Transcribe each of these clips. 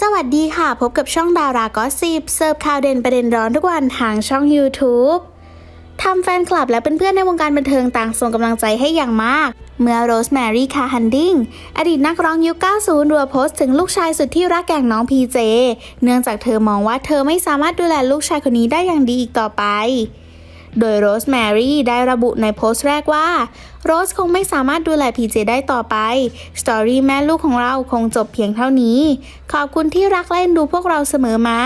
สวัสดีค่ะ พบกับช่องดารากอสิบเสิร์ฟข่าวเด่นประเด็นร้อนทุกวันทางช่อง YouTube ทำแฟนคลับและเพื่อนๆในวงการบันเทิงต่างส่งกำลังใจให้อย่างมาก เมื่อโรสแมรี่คาฮันดิงอดีตนักร้องยุค 90 รัวโพสต์ถึงลูกชายสุดที่รักอย่างน้องพีเจ เนื่องจากเธอมองว่าเธอไม่สามารถดูแลลูกชายคนนี้ได้อย่างดีอีกต่อไป โดยโรสแมรี่ได้ระบุในโพสต์แรกว่า โรสคงไม่สามารถดูแลพีเจได้ต่อไป สตอรี่แม่ลูกของเราคงจบเพียงเท่านี้ ขอบคุณที่รักเล่นดูพวกเราเสมอมา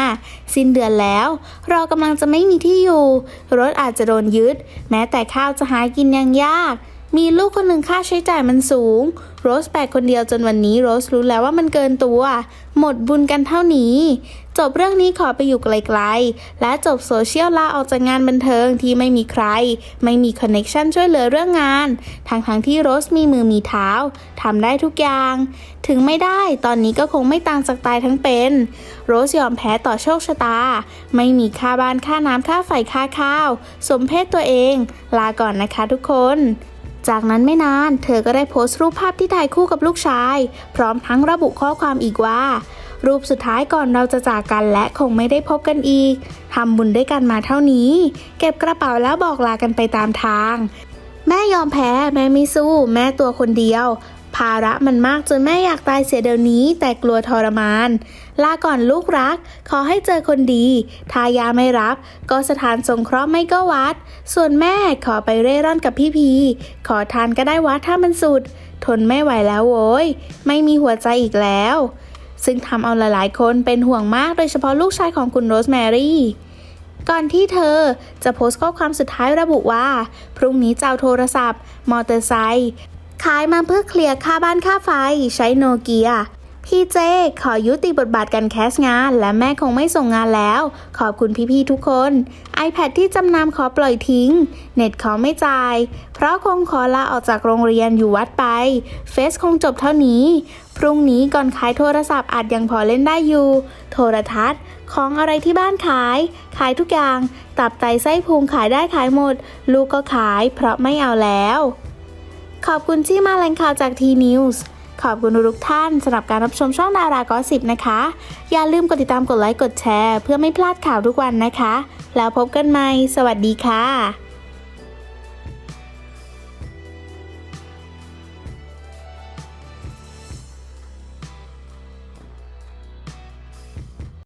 สิ้นเดือนแล้ว เรากำลังจะไม่มีที่อยู่ รถอาจจะโดนยึด แม้แต่ข้าวจะหากินยังยาก มีลูกคนหนึ่งค่าใช้จ่ายมันสูง โรสแบกคนเดียวจนวันนี้โรสรู้แล้วว่ามันเกินตัว หมดบุญกันเท่านี้ จบเรื่องนี้ขอไปอยู่ไกลๆ และจบโซเชียลลาออกจากงานบันเทิงที่ไม่มีใคร ไม่มีคอนเน็ชันช่วยเหลือเรื่องงาน ทั้งๆทที่โรสมีมือมีเท้าทำได้ทุกอย่าง ถึงไม่ได้ตอนนี้ก็คงไม่ต่างจากตายทั้งเป็น โรสยอมแพ้ต่อโชคชะตา ไม่มีค่าบ้านค่าน้ำค่าไฟค่าข้าว สมเพศตัวเอง ลาก่อนนะคะทุกคน จากนั้นไม่นาน เธอก็ได้โพสต์รูปภาพที่ถ่ายคู่กับลูกชาย พร้อมทั้งระบุข้อความอีกว่า รูปสุดท้ายก่อนเราจะจากกันและคงไม่ได้พบกันอีกทำบุญด้วยกันมาเท่านี้ เก็บกระเป๋าแล้วบอกลากันไปตามทาง แม่ยอมแพ้ แม่ไม่สู้ แม่ตัวคนเดียว ภาระมันมากจนแม่อยากตายเสียเดี๋ยวนี้ แต่กลัวทรมาน ลาก่อนลูกรัก ขอให้เจอคนดี ทายาไม่รับ ก็สถานสงเคราะห์ไม่ก็วัด ส่วนแม่ขอไปเร่ร่อนกับพี่พี ขอทานก็ได้วัดถ้ามันสุด ทนไม่ไหวแล้วโว้ย ไม่มีหัวใจอีกแล้ว ซึ่งทำเอาหลายๆ คนเป็นห่วงมากโดยเฉพาะลูกชายของคุณโรสแมรี่ ก่อนที่เธอจะโพสต์ข้อความสุดท้ายระบุว่า พรุ่งนี้จะเอาโทรศัพท์ มอเตอร์ไซค์ขายมาเพื่อเคลียร์ค่าบ้านค่าไฟ ใช้โนเกีย พี่เจขอยุติบทบาทการแคสงาน และแม่คงไม่ส่งงานแล้ว ขอบคุณพี่ๆทุกคน iPad ที่จำนำขอปล่อยทิ้ง เน็ตขอไม่จ่าย เพราะคงขอลาออกจากโรงเรียนอยู่วัดไป เฟซคงจบเท่านี้ พรุ่งนี้ก่อนขายโทรศัพท์อาจยังพอเล่นได้อยู่ โทรทัศน์ ของอะไรที่บ้านขาย ขายทุกอย่าง ตับไตไส้พุงขายได้ขายหมด ลูกก็ขาย เพราะไม่เอาแล้ว ขอบคุณที่มาแหล่งข่าวจากทีนิวส์ ขอบคุณทุกท่านสำหรับการรับชมช่องดารากอสิบนะคะ อย่าลืมกดติดตามกดไลค์กดแชร์ เพื่อไม่พลาดข่าวทุกวันนะคะ แล้วพบกันใหม่ สวัสดีค่ะ